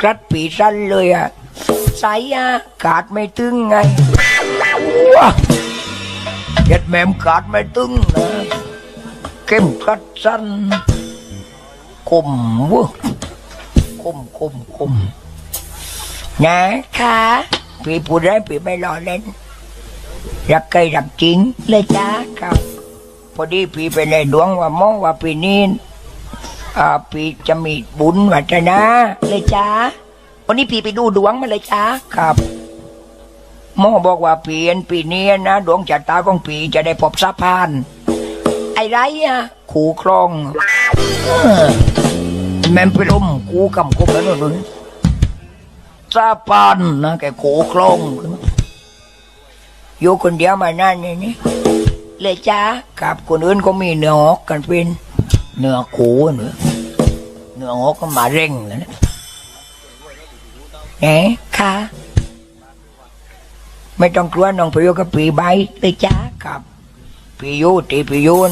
กรัดปีสั้นเลยอะใสอะกาดไม่ตึงไงว้าเย็ดแมมกาดไม่ตึงนะเข้มกรัดสั้นคมเวะคมคมคมนะคะพี่พูดได้พี่ไม่รอเล่นรักใครรักจริงเลยจ้าครับ พอดีพี่ไปในดวงว่าหมองว่าปีนี้ อ่าพี่จะมีบุญวัฒนาเลยจ้าวันนี้พี่ไปดูดวงมาเลยจ้าครับหมอบอกว่าปีนปีนี้นะดวงชะตาของปีจะได้พบสะพาน ไอ้ไรอะขู่ครองเออแม่นไปลมกูกำกบแล้วนู่นสะพานนะแกขู่ครองอยู่คนเดียวมานั่นนี่นี่เลยจ้ากับคนอื่นก็มีเนื้อหอกกันเป็นเนื้อขูเนื้อ เนื้อหอกก็มาเร่งแล้วนะแหนค่ะ ไม่ต้องกลัวน้องพยุกับปีใบเลยจ้ากับปียูตีปียูน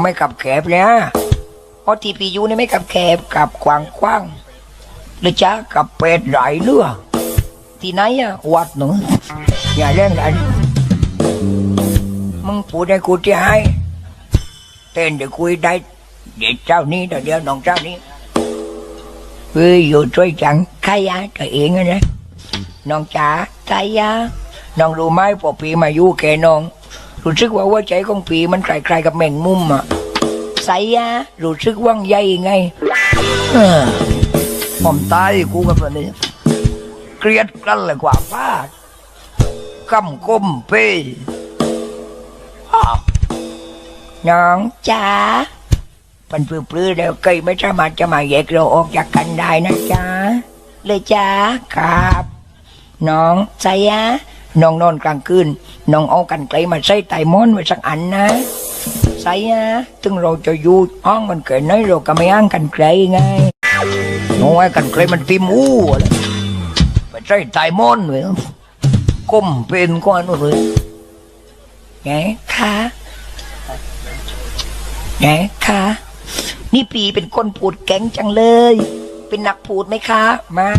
ไม่กับแคบเลยฮะเพราะที่ปียูนี่ไม่กับแคบกับกว้างกว้างๆเลยจ้ากับเป็ดไหลเรือที่ไหนอะวัดหนูอย่าเล่นอะไรมึงพูดให้กูที่ให้เต้นเดี๋ยวคุยได้ เดี๋ยวเจ้านี้เดี๋ยวเดียวน้องเจ้านี้เฮ้ยอยู่ช่วยจังใครยะตัวเองอะนะน้องจ๋าใครยะน้องรู้ไหมพอปีมาอยู่แกน้องรู้สึกว่าหัวใจของปีมันคล้ายๆกับแมงมุมอะใสยะรู้สึกว่างใหญ่ไงเออผมตายกูกับมันนี่เกลียดกันเลยกว่าฟ้ากำก้มเป้น้องจ๋า ปันปลื้อๆแล้วไก่ไม่สามารถจะมาแยกเราออกจากกันได้นะจ๊ะเลยจ้าครับ น้องใจยะน้องนอนกลางคืนน้องเอากันไกลมาใส่ไตมอนไว้สักอันนะใส่ยะถึงเราจะอยู่ห้องมันเกิดน้อยเราก็ไม่อ้างกันไกลไงน้องไอ้กันไกลมันติมอู้อะไรไปใส่ไตมอนไว้ก้มเป็นก้อนเลยไงคะแหนคะ นี่ปีเป็นคนพูดแก๊งจังเลย เป็นนักพูดไหมคะ ไม่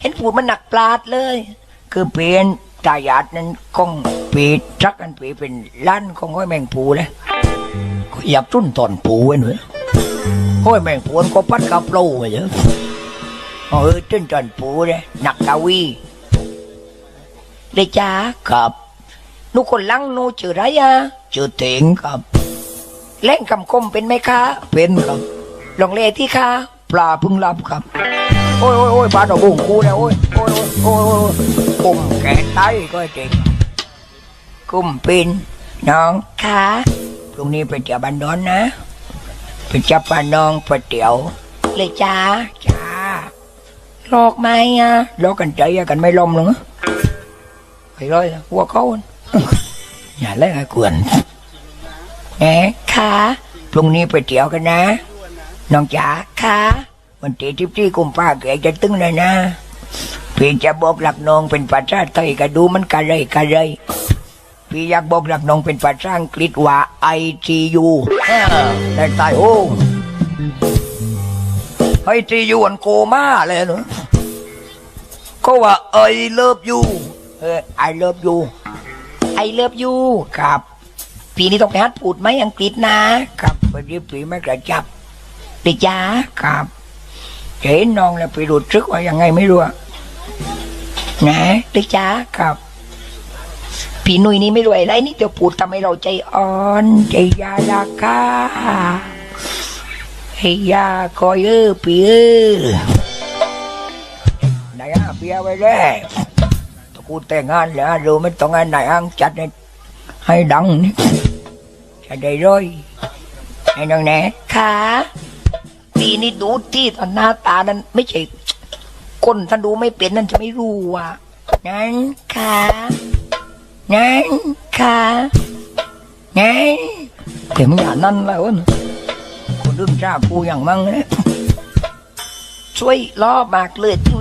เห็นพูดมันหนักปลาดเลย คือเป็นตายาดนั้นคงปีจักกันปีเป็นล้านของห้อยแมงปูเลยก็อยากจุ้นตอนปูไว้หน่อยห้อยแมงปูนก็ปัดกับโลไปเยอะเออจุนตอนปูเลยหนักกาวีเลยจ้าครับนูคนลังนูชื่อไรอะชื่อเถงครับ เล่นคำคมเป็นไหมคะเป็นครับลองเลที่ค่ะปลาพึ่งรับครับ โอ้ยโอ้ยโอ้ยปลาดอกบุ้งกูเนี่ยโอ้ยโอ้ยโอ้ยโอ้ยโอ้ยกุมแกะไตก็เจ๋งกุมปินน้องคะพรุ่งนี้ไปเที่ยวบันดอนนะไปจับปลาน้องไปเตี๋ยวเลยจ้าจ้าหลอกไหมอะหลอกกันใจอะกันไม่ลมหรอกไปเลยหัวเขา อย่าเล่นไอ้กวน แหมค่ะ พรุ่งนี้ไปเที่ยวกันนะ น้องจ๋าค่ะ วันที่ทิพที่กุมภาแกจะตึงเลยนะ พี่จะบอกหลักน้องเป็นภาษาไทยก็ดูมันกันเลยกันเลยพี่อยากบอกหลักน้องเป็นภาษาอังกฤษว่า I T U แต่ตายโอ้ไอทียูอันโกมาเลยเนอะก็ว่า I love you เออ I love you I love you ครับ ปีนี้ต้องไปฮัดพูดไหมอังกฤษนะ ครับพอดีปีไม่กระจับติจ้าครับเห็นน้องแล้วไปรู้ซึกว่ายังไงไม่รู้อะนะติจ้าครับพี่หนุ่ยนี่ไม่รวยอะไรนี่เดี๋ยวพูดทำให้เราใจอ่อนใจยาลาคาให้ยาคอยเออพี่เออไหนอะเบียร์ไว้เลยตะกูแต่งงานแล้วรู้ไม่ต้องงานไหนอังจัดให้ ให้ดังนี่จะได้ร้อยให้น้องแหน่ค่ะปีนี้ดูที่ตอนหน้าตานั้นไม่ใช่คนท่านดูไม่เป็นนั่นจะไม่รู้ว่านั้นค่ะนั้นค่ะนั้นเดี๋ยวมึงอย่านั่นแล้วนะคนอื่นจ้ากูอย่างมั่งนะช่วยล้อมากเลยจริง